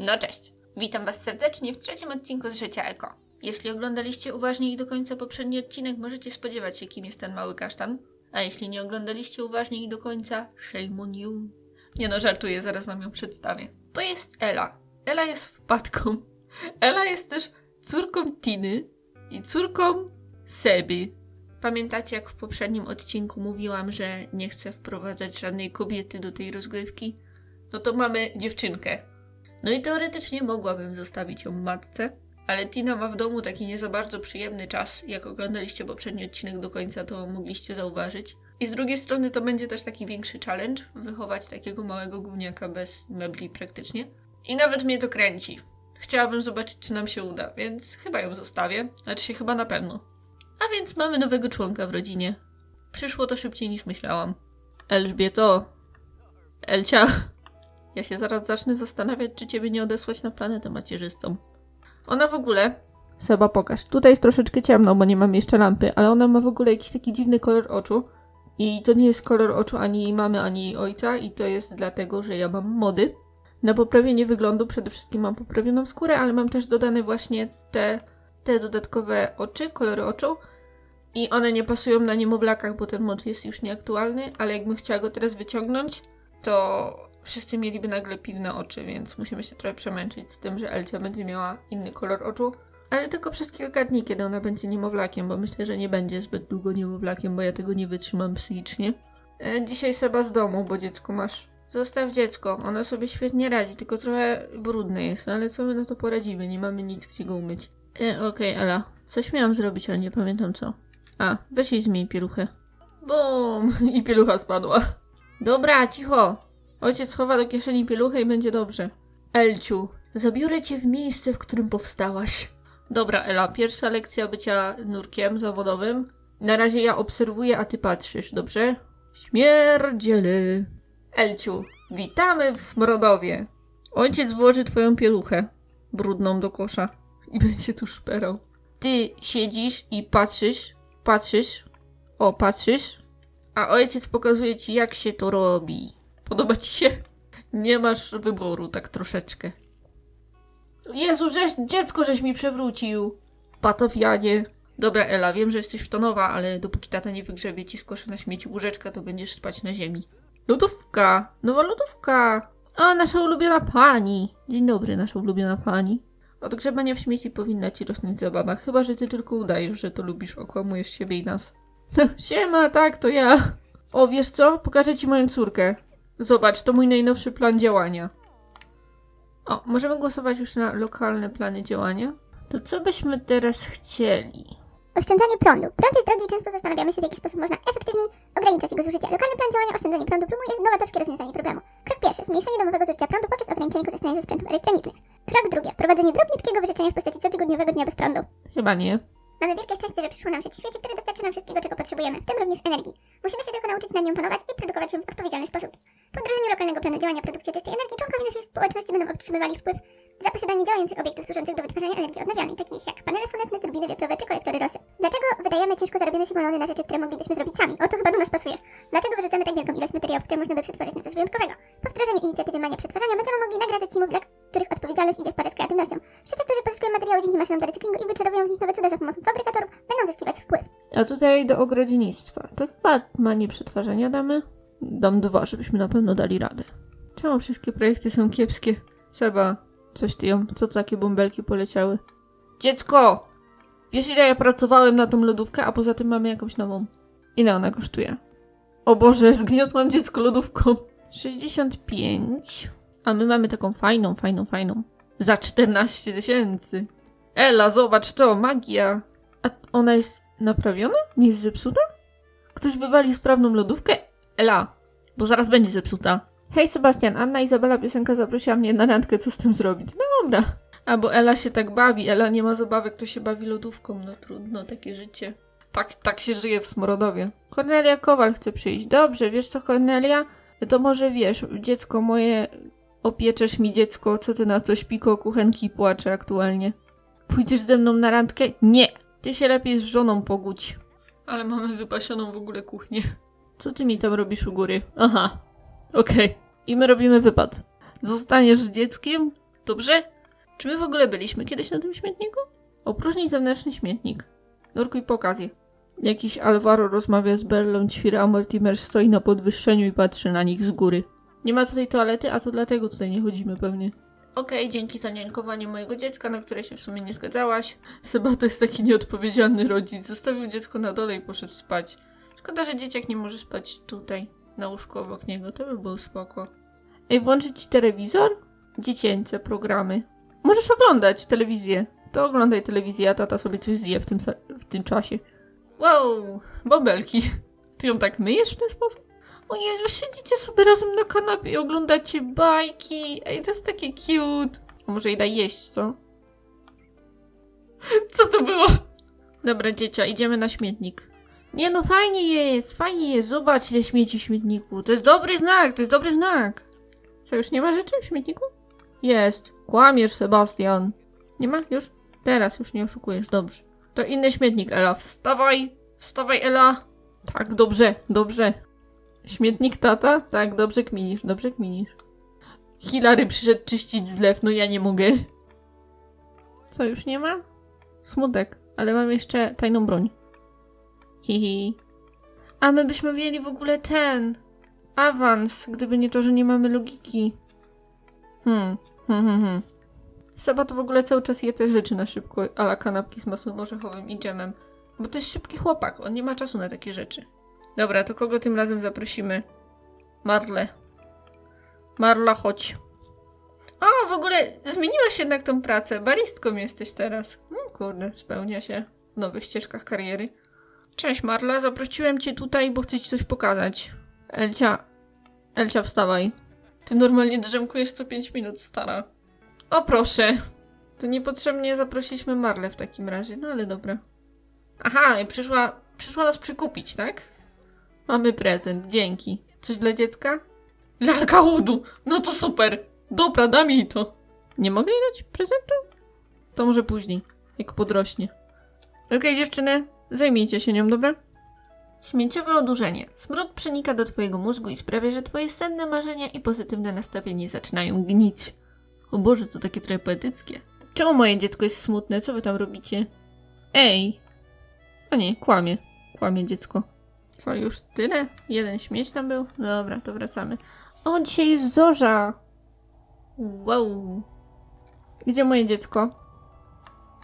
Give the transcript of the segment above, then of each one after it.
No cześć. Witam Was serdecznie w trzecim odcinku z Życia Eko. Jeśli oglądaliście uważnie i do końca poprzedni odcinek, możecie spodziewać się, kim jest ten mały kasztan. A jeśli nie oglądaliście uważnie i do końca, shame on you. Nie no, żartuję, zaraz Wam ją przedstawię. To jest Ela. Ela jest wpadką. Ela jest też córką Tiny i córką Sebi. Pamiętacie, jak w poprzednim odcinku mówiłam, że nie chcę wprowadzać żadnej kobiety do tej rozgrywki? No to mamy dziewczynkę. No i teoretycznie mogłabym zostawić ją matce, ale Tina ma w domu taki nie za bardzo przyjemny czas. Jak oglądaliście poprzedni odcinek do końca, to mogliście zauważyć. I z drugiej strony to będzie też taki większy challenge, wychować takiego małego gówniaka bez mebli praktycznie. I nawet mnie to kręci. Chciałabym zobaczyć, czy nam się uda, więc chyba ją zostawię. Znaczy się chyba na pewno. A więc mamy nowego członka w rodzinie. Przyszło to szybciej niż myślałam. Elżbieto. Elcia. Ja się zaraz zacznę zastanawiać, czy ciebie nie odesłać na planetę macierzystą. Ona w ogóle. Seba, pokaż. Tutaj jest troszeczkę ciemno, bo nie mam jeszcze lampy, ale ona ma w ogóle jakiś taki dziwny kolor oczu. I to nie jest kolor oczu ani jej mamy, ani jej ojca, i to jest dlatego, że ja mam mody. Na poprawienie wyglądu przede wszystkim mam poprawioną skórę, ale mam też dodane właśnie te, te dodatkowe oczy, kolory oczu. I one nie pasują na niemowlakach, bo ten mod jest już nieaktualny, ale jakbym chciała go teraz wyciągnąć, to wszyscy mieliby nagle piwne oczy, więc musimy się trochę przemęczyć z tym, że Elcia będzie miała inny kolor oczu. Ale tylko przez kilka dni, kiedy ona będzie niemowlakiem, bo myślę, że nie będzie zbyt długo niemowlakiem, bo ja tego nie wytrzymam psychicznie. E, dzisiaj Seba z domu, bo dziecko masz. Zostaw dziecko, ono sobie świetnie radzi, tylko trochę brudne jest, ale co my na to poradzimy, nie mamy nic gdzie go umyć. E, okej, Ela, coś miałam zrobić, ale nie pamiętam co. A, weź jej zmień pieluchę. Bum! I pielucha spadła. Dobra, cicho. Ojciec chowa do kieszeni pieluchę i będzie dobrze. Elciu, zabiorę cię w miejsce, w którym powstałaś. Dobra, Ela, pierwsza lekcja bycia nurkiem zawodowym. Na razie ja obserwuję, a ty patrzysz, dobrze? Śmierdziele. Elciu, witamy w Smrodowie. Ojciec włoży twoją pieluchę brudną do kosza i będzie tu szperał. Ty siedzisz i patrzysz, patrzysz, o, patrzysz, a ojciec pokazuje ci, jak się to robi. Podoba ci się? Nie masz wyboru, tak troszeczkę. Jezu, żeś, dziecko żeś mi przewrócił. Patowianie. Dobra, Ela, wiem, że jesteś wtonowa, ale dopóki tata nie wygrzebie ci z kosza na śmieci łóżeczka, to będziesz spać na ziemi. Lodówka! Nowa lodówka! A, nasza ulubiona pani! Dzień dobry, nasza ulubiona pani. Od grzebania w śmieci powinna ci rosnąć zabawa, chyba że ty tylko udajesz, że to lubisz, okłamujesz siebie i nas. Siema, tak, to ja. O, wiesz co? Pokażę ci moją córkę. Zobacz, to mój najnowszy plan działania. O, możemy głosować już na lokalne plany działania. To co byśmy teraz chcieli? Oszczędzanie prądu. Prąd jest drogi i często zastanawiamy się, w jaki sposób można efektywniej ograniczać jego zużycie. Lokalny plan działania oszczędzanie prądu promuje nowatorskie rozwiązanie problemu. Krok pierwszy. Zmniejszenie domowego zużycia prądu poprzez ograniczenie korzystania ze sprzętów elektronicznych. Krok drugi. Wprowadzenie drobniutkiego wyrzeczenia w postaci cotygodniowego dnia bez prądu. Chyba nie. Mamy wielkie szczęście, że przyszło nam żyć w świecie, który dostarczy nam wszystkiego, czego potrzebujemy, w tym również energii. Musimy się tylko nauczyć nad nią panować i produkować ją w odpowiedzialny sposób. Po wdrożeniu lokalnego planu działania produkcji czystej energii członkowie naszej społeczności będą otrzymywali wpływ za posiadanie działających obiektów służących do wytwarzania energii odnawialnej, takich jak panele słoneczne, turbiny wiatrowe czy kolektory rosy. Dlaczego wydajemy ciężko zarobione simulony na rzeczy, które moglibyśmy zrobić sami? O to chyba do nas pasuje. Dlaczego wyrzucamy tak wielką ilość materiałów, które można by przetworzyć na coś wyjątkowego? Po wdrożeniu inicjatywy Mania Przetwarzania będziemy mogli nagradzać simów, których odpowiedzialność idzie w parze z kreatywnością. Wszyscy, którzy pozyskują materiały dzięki maszynom do recyklingu i wyczarowują z nich nowe cuda za pomocą fabrykatorów, będą zyskiwać wpływ. A tutaj do ogrodzienictwa. To chyba ma nie przetwarzania damy? Dam dwa, żebyśmy na pewno dali radę. Czemu wszystkie projekty są kiepskie? Seba, coś ty ją, co takie bąbelki poleciały? Dziecko! Wiesz ile ja pracowałem na tą lodówkę, a poza tym mamy jakąś nową. Ile ona kosztuje? O Boże, zgniotłam dziecko lodówką. 65. A my mamy taką fajną, fajną, fajną. Za 14 tysięcy. Ela, zobacz to, magia. A ona jest naprawiona? Nie jest zepsuta? Ktoś wywalił sprawną lodówkę? Ela, bo zaraz będzie zepsuta. Hej Sebastian, Anna Izabela piosenka zaprosiła mnie na randkę, co z tym zrobić? No dobra. A bo Ela się tak bawi, Ela nie ma zabawek, to się bawi lodówką, no trudno, takie życie. Tak, tak się żyje w Smrodowie. Kornelia Kowal chce przyjść. Dobrze, wiesz co Kornelia? To może wiesz, dziecko moje, opieczesz mi dziecko, co ty na to śpiko kuchenki płacze aktualnie. Pójdziesz ze mną na randkę? Nie! Ty się lepiej z żoną pogódź. Ale mamy wypasioną w ogóle kuchnię. Co ty mi tam robisz u góry? Aha, okej. I my robimy wypad. Zostaniesz z dzieckiem, Dobrze? Czy my w ogóle byliśmy kiedyś na tym śmietniku? Opróżnij zewnętrzny śmietnik. Nurkuj po okazję. Jakiś Alvaro rozmawia z Bellą, ćwira, Mortimer stoi na podwyższeniu i patrzy na nich z góry. Nie ma tutaj toalety, a to dlatego tutaj nie chodzimy pewnie. Okej, dzięki za niańkowanie mojego dziecka, na które się w sumie nie zgadzałaś. Seba to jest taki nieodpowiedzialny rodzic. Zostawił dziecko na dole i poszedł spać. Szkoda, że dzieciak nie może spać tutaj, na łóżku obok niego. To by było spoko. Ej, włączyć ci telewizor? Dziecięce programy. Możesz oglądać telewizję. To oglądaj telewizję, a tata sobie coś zje w tym, w tym czasie. Wow, bobelki. Ty ją tak myjesz w ten sposób? Ojej, siedzicie sobie razem na kanapie i oglądacie bajki. Ej, to jest takie cute. A może jej daj jeść, co? Co to było? Dobra, dziecia, idziemy na śmietnik. Nie no, fajnie jest, fajnie jest. Zobacz, ile śmieci w śmietniku. To jest dobry znak, to jest dobry znak. Co, już nie ma rzeczy w śmietniku? Jest. Kłamiesz, Sebastian. Nie ma? Już? Teraz już nie oszukujesz, dobrze. To inny śmietnik, Ela. Wstawaj! Wstawaj, Ela! Tak, dobrze, dobrze. Śmietnik tata? Tak, dobrze kminisz, dobrze kminisz. Hilary przyszedł czyścić zlew, no ja nie mogę. Co, już nie ma? Smutek, ale mam jeszcze tajną broń. Hihi. A my byśmy mieli w ogóle ten... Awans, gdyby nie to, że nie mamy logiki. Hmm, hmm, hmm, hmm. Seba to w ogóle cały czas je te rzeczy na szybko, ala kanapki z masłem orzechowym i dżemem. Bo to jest szybki chłopak, on nie ma czasu na takie rzeczy. Dobra, to kogo tym razem zaprosimy? Marle. Marla, chodź. O, w ogóle zmieniłaś jednak tą pracę. Baristką jesteś teraz. No kurde, spełnia się w nowych ścieżkach kariery. Cześć Marla, zaprosiłem cię tutaj, bo chcę ci coś pokazać. Elcia, Elcia, wstawaj. Ty normalnie drzemkujesz co 5 minut, stara. O proszę. To niepotrzebnie zaprosiliśmy Marlę w takim razie, no ale dobra. Aha, i przyszła, przyszła nas przykupić, tak? Mamy prezent, dzięki. Coś dla dziecka? Lalka łudu! No to super! Dobra, dam jej to. Nie mogę jej dać prezentu? To może później, jak podrośnie. Okej, dziewczyny, zajmijcie się nią, dobra? Śmieciowe odurzenie. Smród przenika do twojego mózgu i sprawia, że twoje senne marzenia i pozytywne nastawienie zaczynają gnić. O Boże, to takie trochę poetyckie. Czemu moje dziecko jest smutne? Co wy tam robicie? Ej! A nie, kłamie. Kłamie dziecko. Co, już tyle? Jeden śmieć tam był? Dobra, to wracamy. O, dzisiaj jest zorza! Wow. Gdzie moje dziecko?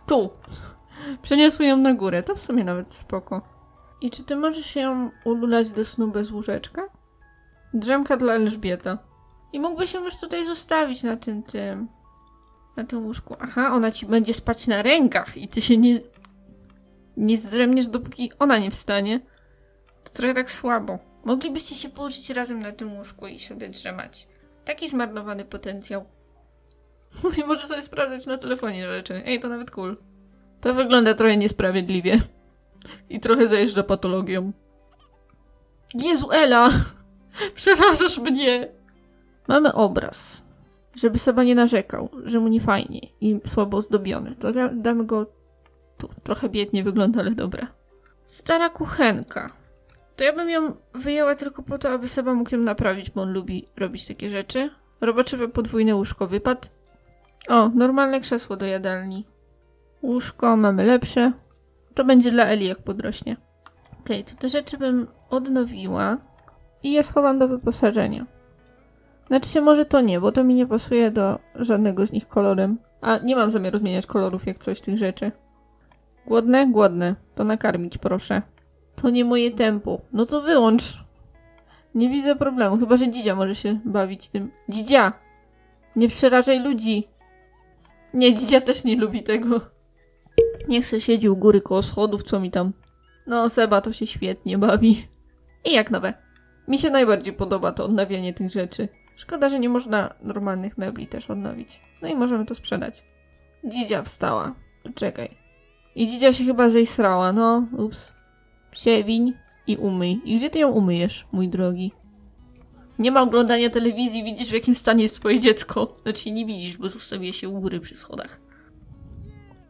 Tu. Przeniosły ją na górę. To w sumie nawet spoko. I czy ty możesz ją ululać do snu bez łóżeczka? Drzemka dla Elżbieta. I mógłbyś ją już tutaj zostawić na tym tym. Na tym łóżku. Aha, ona ci będzie spać na rękach i ty się nie. Nie zdrzemniesz, dopóki ona nie wstanie. To trochę tak słabo. Moglibyście się położyć razem na tym łóżku i sobie drzemać. Taki zmarnowany potencjał. I może sobie sprawdzać na telefonie rzeczy. Ej, to nawet cool. To wygląda trochę niesprawiedliwie. I trochę zajeżdża patologią. Jezu, Ela! Przerażasz mnie! Mamy obraz. Żeby sobie nie narzekał, że mu nie fajnie i słabo zdobiony. To da- damy go tu. Trochę biednie wygląda, ale dobra. Stara kuchenka. To ja bym ją wyjęła tylko po to, aby Seba mógł ją naprawić, bo on lubi robić takie rzeczy. Roboczywe podwójne łóżko wypad. O, normalne krzesło do jadalni. Łóżko mamy lepsze. To będzie dla Eli, jak podrośnie. Okej, to te rzeczy bym odnowiła i je schowam do wyposażenia. Znaczy się może to nie, bo to mi nie pasuje do żadnego z nich kolorem. A nie mam zamiaru zmieniać kolorów jak coś tych rzeczy. Głodne? Głodne. To nakarmić, proszę. To nie moje tempo. No to wyłącz. Nie widzę problemu, chyba że Dzidzia może się bawić tym. Dzidzia! Nie przerażaj ludzi. Nie, Dzidzia też nie lubi tego. Niech se siedzi u góry koło schodów, co mi tam. No, Seba to się świetnie bawi. I jak nowe. Mi się najbardziej podoba to odnawianie tych rzeczy. Szkoda, że nie można normalnych mebli też odnowić. No i możemy to sprzedać. Dzidzia wstała. Czekaj. I dzidzia się chyba zejsrała, no. Ups. Przewiń i umyj. I gdzie ty ją umyjesz, mój drogi? Nie ma oglądania telewizji, widzisz w jakim stanie jest twoje dziecko. Znaczy nie widzisz, bo zostawię się u góry przy schodach.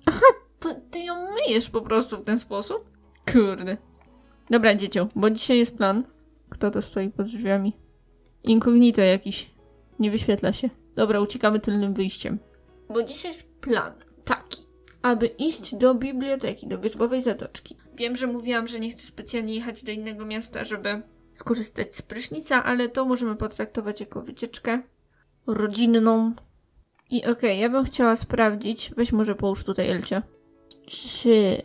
Aha, to ty ją myjesz po prostu w ten sposób? Kurde. Dobra, dziecię, bo dzisiaj jest plan. Kto to stoi pod drzwiami? Inkognito jakiś. Nie wyświetla się. Dobra, uciekamy tylnym wyjściem. Bo dzisiaj jest plan taki, aby iść do biblioteki, do Wierzbowej Zatoczki. Wiem, że mówiłam, że nie chcę specjalnie jechać do innego miasta, żeby skorzystać z prysznica, ale to możemy potraktować jako wycieczkę rodzinną. I okej, ja bym chciała sprawdzić, weź może połóż tutaj Elcie, czy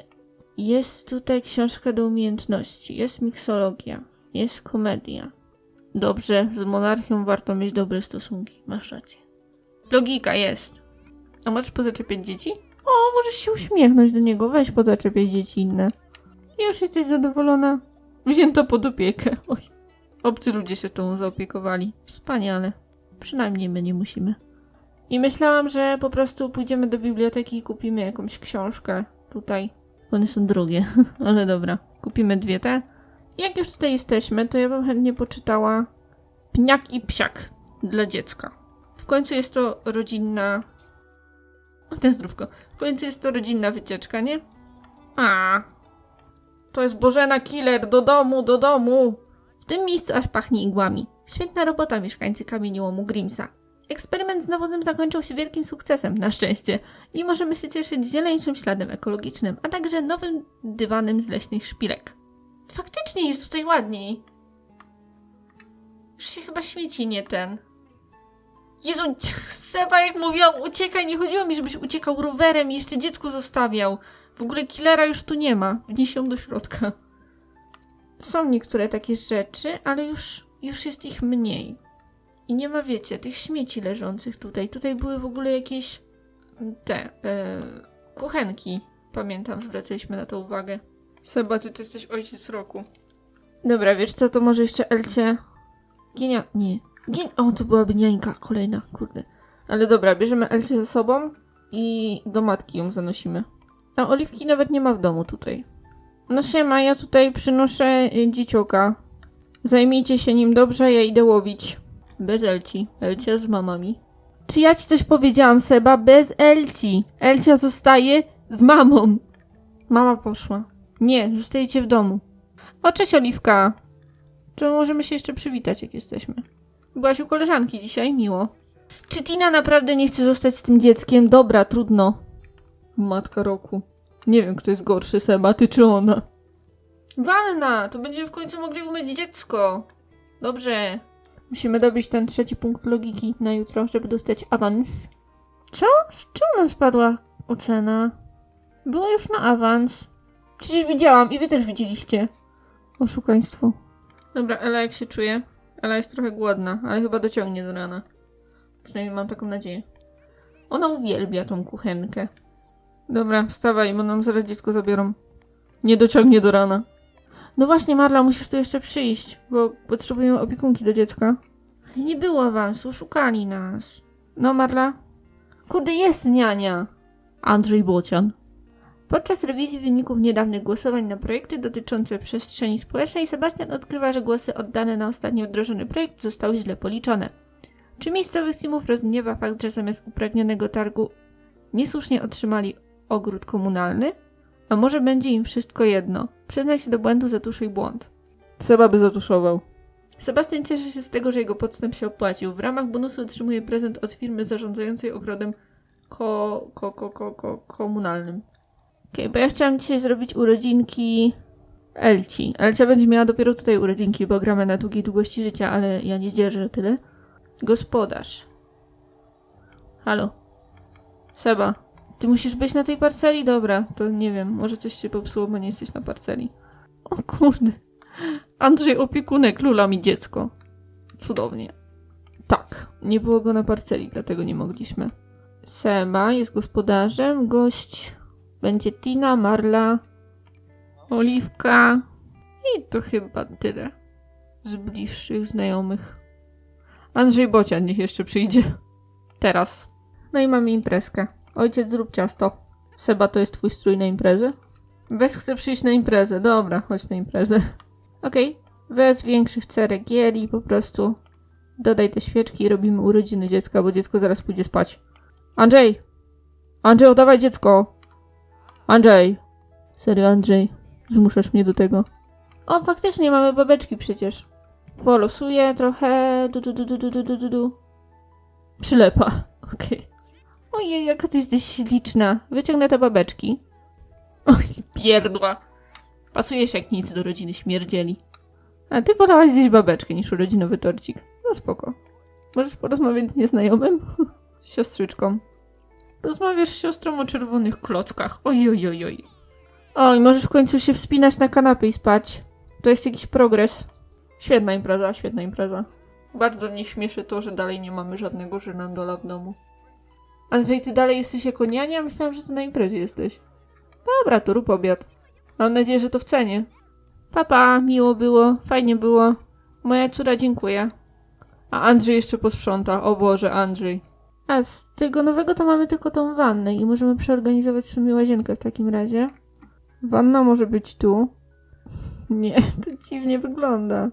jest tutaj książka do umiejętności, jest miksologia, jest komedia. Dobrze, z monarchią warto mieć dobre stosunki, masz rację. Logika jest. A możesz pozaczepiać dzieci? O, możesz się uśmiechnąć do niego, weź pozaczepiać dzieci inne. Już jesteś zadowolona? Wzięto pod opiekę. Oj. Obcy ludzie się tą zaopiekowali. Wspaniale. Przynajmniej my nie musimy. I myślałam, że po prostu pójdziemy do biblioteki i kupimy jakąś książkę tutaj. One są drogie, ale dobra. Kupimy dwie te. Jak już tutaj jesteśmy, to ja bym chętnie poczytała Pniak i Psiak dla dziecka. W końcu jest to rodzinna... O, ten zdrówko. W końcu jest to rodzinna wycieczka, nie? A. To jest Bożena Killer, do domu, do domu. W tym miejscu aż pachnie igłami. Świetna robota, mieszkańcy kamieniołomu Grimsa. Eksperyment z nawozem zakończył się wielkim sukcesem, na szczęście. I możemy się cieszyć zieleńszym śladem ekologicznym, a także nowym dywanem z leśnych szpilek. Faktycznie jest tutaj ładniej. Już się chyba śmieci nie ten. Jezu, Seba, jak mówiłam, uciekaj, nie chodziło mi, żebyś uciekał rowerem i jeszcze dziecku zostawiał. W ogóle killera już tu nie ma. Wnieś ją do środka. Są niektóre takie rzeczy, ale już, już jest ich mniej. I nie ma, wiecie, tych śmieci leżących tutaj. Tutaj były w ogóle jakieś te e, kuchenki. Pamiętam, zwracaliśmy na to uwagę. Seba, ty, ty jesteś ojciec roku. Dobra, wiesz co, to może jeszcze Elcie... Gienia... Nie. Gien... O, to byłaby niańka kolejna, kurde. Ale dobra, bierzemy Elcie ze sobą i do matki ją zanosimy. A Oliwki nawet nie ma w domu tutaj. No siema, ja tutaj przynoszę y, dziecioka. Zajmijcie się nim dobrze, ja idę łowić. Bez Elci. Elcia z mamami. Czy ja ci coś powiedziałam, Seba? Bez Elci. Elcia zostaje z mamą. Mama poszła. Nie, zostajecie w domu. O, cześć Oliwka. Czy możemy się jeszcze przywitać, jak jesteśmy? Byłaś u koleżanki dzisiaj? Miło. Czy Tina naprawdę nie chce zostać z tym dzieckiem? Dobra, trudno. Matka roku. Nie wiem, kto jest gorszy, Seba, ty czy ona. Walna! To będziemy w końcu mogli umyć dziecko. Dobrze. Musimy dobić ten trzeci punkt logiki na jutro, żeby dostać awans. Co? Z czemu nam spadła ocena? Było już na awans. Przecież widziałam i wy też widzieliście. Oszukaństwo. Dobra, Ela jak się czuje? Ela jest trochę głodna, ale chyba dociągnie do rana. Przynajmniej mam taką nadzieję. Ona uwielbia tą kuchenkę. Dobra, wstawaj, bo nam zaraz dziecko zabiorą. Nie dociągnie do rana. No właśnie, Marla, musisz tu jeszcze przyjść, bo potrzebujemy opiekunki do dziecka. Nie było awansu, szukali nas. No, Marla? Kurde, jest niania. Andrzej Bocian. Podczas rewizji wyników niedawnych głosowań na projekty dotyczące przestrzeni społecznej, Sebastian odkrywa, że głosy oddane na ostatnio wdrożony projekt zostały źle policzone. Czy miejscowych simów rozgniewa fakt, że zamiast upragnionego targu niesłusznie otrzymali ogród komunalny? A może będzie im wszystko jedno? Przyznaj się do błędu, zatuszuj błąd. Seba by zatuszował. Sebastian cieszy się z tego, że jego podstęp się opłacił. W ramach bonusu otrzymuje prezent od firmy zarządzającej ogrodem ko, ko, ko, ko, ko, komunalnym. Okej, bo ja chciałam dzisiaj zrobić urodzinki Elci. Elcia będzie miała dopiero tutaj urodzinki, bo gramy na długiej długości życia, ale ja nie zdzierżę tyle. Gospodarz. Halo. Seba. Ty musisz być na tej parceli? Dobra, to nie wiem, może coś się popsuło, bo nie jesteś na parceli. O kurde. Andrzej opiekunek, lula mi dziecko. Cudownie. Tak, nie było go na parceli, dlatego nie mogliśmy. Seba jest gospodarzem, gość będzie Tina, Marla, Oliwka i to chyba tyle z bliższych znajomych. Andrzej Bocian niech jeszcze przyjdzie. Teraz. No i mamy imprezkę. Ojciec, zrób ciasto. Seba, to jest twój strój na imprezę? Bez chce przyjść na imprezę. Dobra, chodź na imprezę. Okej. Bez większych ceregieli, po prostu dodaj te świeczki i robimy urodziny dziecka, bo dziecko zaraz pójdzie spać. Andrzej! Andrzej, oddawaj dziecko! Andrzej! Serio, Andrzej. Zmuszasz mnie do tego. O, faktycznie mamy babeczki przecież. Polosuję trochę. Du, du, du, du, du, du, du, du. Przylepa. Okej. Ojej, jaka ty jesteś śliczna. Wyciągnę te babeczki. Oj, pierdła. Pasujesz jak nic do rodziny śmierdzieli. A ty wolałaś zjeść babeczkę niż urodzinowy torcik. No spoko. Możesz porozmawiać z nieznajomym? Z siostryczką. Rozmawiasz z siostrą o czerwonych klockach. Oj, oj, oj, oj. Oj, możesz w końcu się wspinać na kanapie i spać. To jest jakiś progres. Świetna impreza, świetna impreza. Bardzo mnie śmieszy to, że dalej nie mamy żadnego żyrandole w domu. Andrzej, ty dalej jesteś jako niania? Myślałam, że ty na imprezie jesteś. Dobra, to rób obiad. Mam nadzieję, że to w cenie. Papa, miło było, fajnie było. Moja córa dziękuję. A Andrzej jeszcze posprząta. O Boże, Andrzej. A z tego nowego to mamy tylko tą wannę i możemy przeorganizować w sumie łazienkę w takim razie. Wanna może być tu. Nie, to dziwnie wygląda.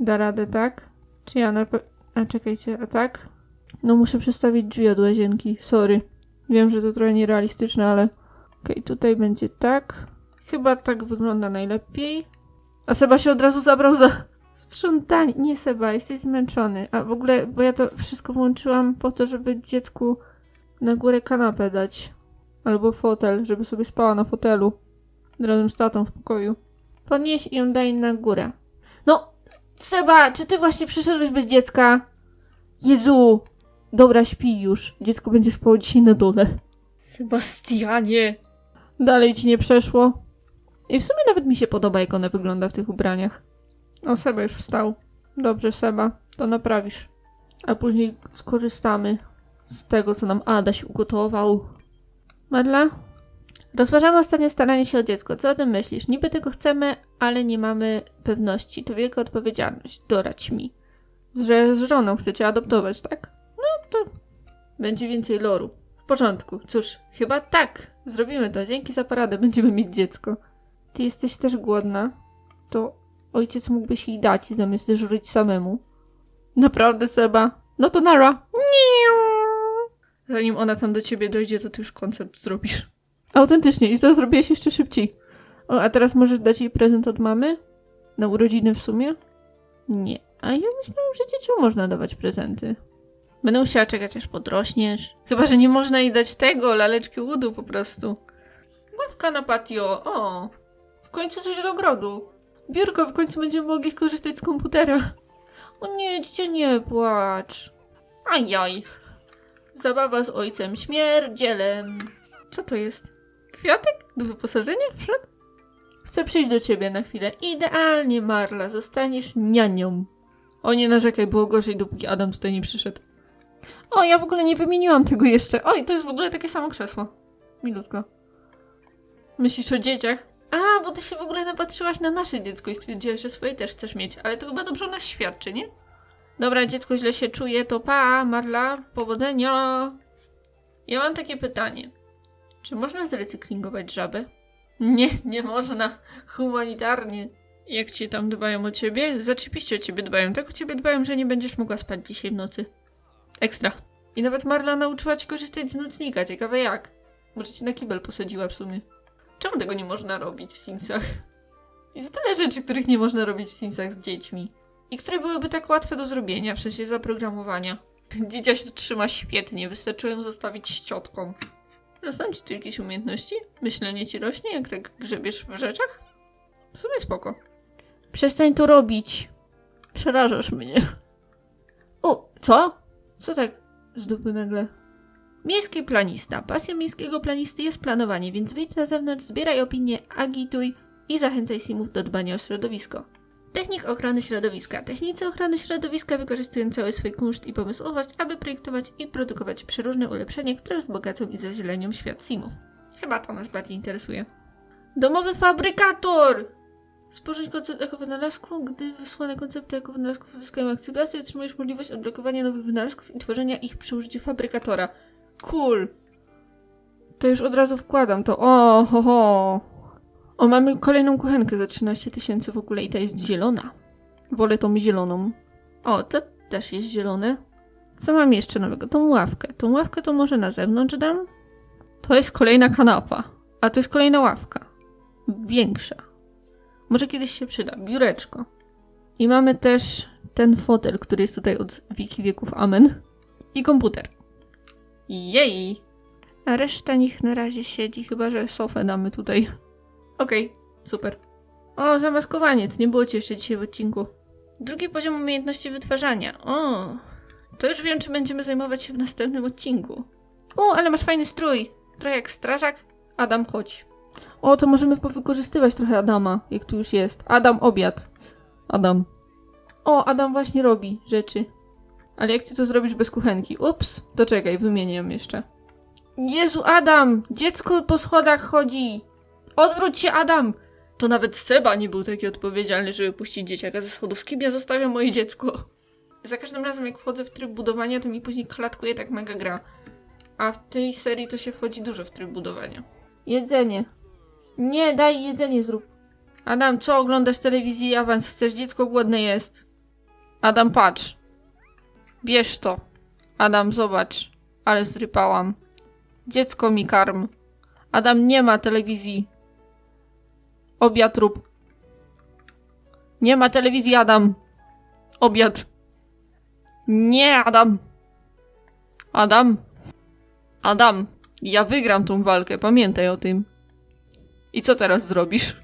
Da radę, tak? Czy ja na pe... A czekajcie, a tak? No muszę przestawić drzwi od łazienki, sorry. Wiem, że to trochę nierealistyczne, ale... Okej, tutaj będzie tak. Chyba tak wygląda najlepiej. A Seba się od razu zabrał za sprzątanie. Nie Seba, jesteś zmęczony. A w ogóle, bo ja to wszystko włączyłam po to, żeby dziecku na górę kanapę dać. Albo fotel, żeby sobie spała na fotelu. Razem z tatą w pokoju. Podnieś i ją daj na górę. No, Seba, czy ty właśnie przyszedłeś bez dziecka? Jezu! Dobra, śpi już. Dziecko będzie spało dzisiaj na dole. Sebastianie! Dalej ci nie przeszło. I w sumie nawet mi się podoba, jak ona wygląda w tych ubraniach. O, Seba już wstał. Dobrze, Seba, to naprawisz. A później skorzystamy z tego, co nam Adaś ugotował. Marla? Rozważamy ostatnie staranie się o dziecko. Co o tym myślisz? Niby tego chcemy, ale nie mamy pewności. To wielka odpowiedzialność. Doradź mi. Że z żoną chcecie adoptować, tak? To będzie więcej loru. W porządku. Cóż, chyba tak. Zrobimy to. Dzięki za poradę. Będziemy mieć dziecko. Ty jesteś też głodna? To ojciec mógłby się jej dać zamiast dyżurzyć samemu. Naprawdę, Seba? No to nara. Zanim ona tam do ciebie dojdzie, to ty już koncept zrobisz. Autentycznie. I to zrobiłeś jeszcze szybciej. O, a teraz możesz dać jej prezent od mamy? Na urodziny w sumie? Nie. A ja myślałam, że dzieciom można dawać prezenty. Będę musiała czekać aż podrośniesz. Chyba, że nie można jej dać tego, laleczki łudu po prostu. Ławka na patio. O, w końcu coś do ogrodu. Biurko, w końcu będziemy mogli korzystać z komputera. O nie, dziecię, nie płacz. Ajaj. Zabawa z ojcem śmierdzielem. Co to jest? Kwiatek? Do wyposażenia? Wszedł? Chcę przyjść do ciebie na chwilę. Idealnie, Marla. Zostaniesz nianią. O, nie narzekaj, było gorzej, dopóki Adam tutaj nie przyszedł. O, ja w ogóle nie wymieniłam tego jeszcze. Oj, to jest w ogóle takie samo krzesło. Milutko. Myślisz o dzieciach? A, bo ty się w ogóle napatrzyłaś na nasze dziecko i stwierdziłaś, że swoje też chcesz mieć. Ale to chyba dobrze o nas świadczy, nie? Dobra, dziecko źle się czuje, to pa, Marla, powodzenia. Ja mam takie pytanie. Czy można zrecyklingować żabę? Nie, nie można. Humanitarnie. Jak ci tam dbają o ciebie? Zaczepiście o ciebie dbają. Tak o ciebie dbają, że nie będziesz mogła spać dzisiaj w nocy. Ekstra. I nawet Marla nauczyła cię korzystać z nocnika. Ciekawe jak. Może cię na kibel posadziła w sumie. Czemu tego nie można robić w Simsach? Jest tyle rzeczy, których nie można robić w Simsach z dziećmi. I które byłyby tak łatwe do zrobienia, w sensie zaprogramowania. Dzidzia się trzyma świetnie, wystarczyło ją zostawić ściotką. Rosną ci tu jakieś umiejętności? Myślenie ci rośnie, jak tak grzebiesz w rzeczach? W sumie spoko. Przestań to robić. Przerażasz mnie. O, co? Co tak z dupy nagle? Miejski planista. Pasją miejskiego planisty jest planowanie, więc wyjdź na zewnątrz, zbieraj opinie, agituj i zachęcaj simów do dbania o środowisko. Technik ochrony środowiska. Technicy ochrony środowiska wykorzystują cały swój kunszt i pomysłowość, aby projektować i produkować przeróżne ulepszenia, które wzbogacą i zazielenią świat simów. Chyba to nas bardziej interesuje. Domowy fabrykator! Sporzyć koncept ekowynalazku. Gdy wysłane koncepty ekowynalazków uzyskają akceptację, otrzymujesz możliwość odblokowania nowych wynalazków i tworzenia ich przy użyciu fabrykatora. Cool! To już od razu wkładam to. O, ho, ho. O, mamy kolejną kuchenkę za 13 tysięcy w ogóle i ta jest zielona. Wolę tą zieloną. O, to też jest zielone. Co mam jeszcze nowego? Tą ławkę. Tą ławkę to może na zewnątrz dam? To jest kolejna kanapa. A to jest kolejna ławka. Większa. Może kiedyś się przyda. Biureczko. I mamy też ten fotel, który jest tutaj od wiki wieków. Amen. I komputer. Jej! A reszta niech na razie siedzi, chyba że sofę damy tutaj. Okej, super. O, zamaskowaniec, nie było cię jeszcze dzisiaj w odcinku. Drugi poziom umiejętności wytwarzania. O, to już wiem, czy będziemy zajmować się w następnym odcinku. O, ale masz fajny strój. Trochę jak strażak. Adam, chodź. O, to możemy powykorzystywać trochę Adama, jak tu już jest. Adam, obiad. Adam. O, Adam właśnie robi rzeczy. Ale jak ty to zrobisz bez kuchenki? Ups, to czekaj, wymienię ją jeszcze. Jezu, Adam! Dziecko po schodach chodzi! Odwróć się, Adam! To nawet Seba nie był taki odpowiedzialny, żeby puścić dzieciaka ze schodów. Z kim ja zostawiam moje dziecko? Za każdym razem, jak wchodzę w tryb budowania, to mi później klatkuje tak mega gra. A w tej serii to się wchodzi dużo w tryb budowania. Jedzenie. Nie, daj jedzenie zrób. Adam, co oglądasz telewizję i awans? Chcesz? Dziecko głodne jest. Adam, patrz. Bierz to. Adam, zobacz. Ale zrypałam. Dziecko mi karm. Adam, nie ma telewizji. Obiad rób. Nie ma telewizji, Adam. Obiad. Nie, Adam. Adam. Adam. Ja wygram tą walkę, pamiętaj o tym. I co teraz zrobisz?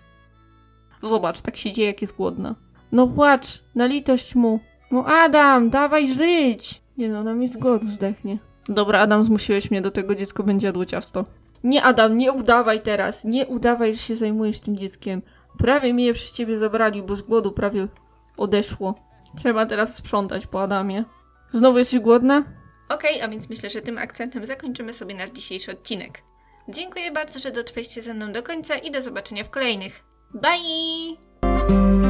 Zobacz, tak się dzieje, jak jest głodna. No płacz, na litość mu. No Adam, dawaj żyć! Nie no, na mi z głodu zdechnie. Dobra, Adam, zmusiłeś mnie do tego, dziecko będzie jadło ciasto. Nie, Adam, nie udawaj teraz. Nie udawaj, że się zajmujesz tym dzieckiem. Prawie mi je przez ciebie zabrali, bo z głodu prawie odeszło. Trzeba teraz sprzątać po Adamie. Znowu jesteś głodna? Okej, a więc myślę, że tym akcentem zakończymy sobie nasz dzisiejszy odcinek. Dziękuję bardzo, że dotrwaliście ze mną do końca i do zobaczenia w kolejnych. Bye!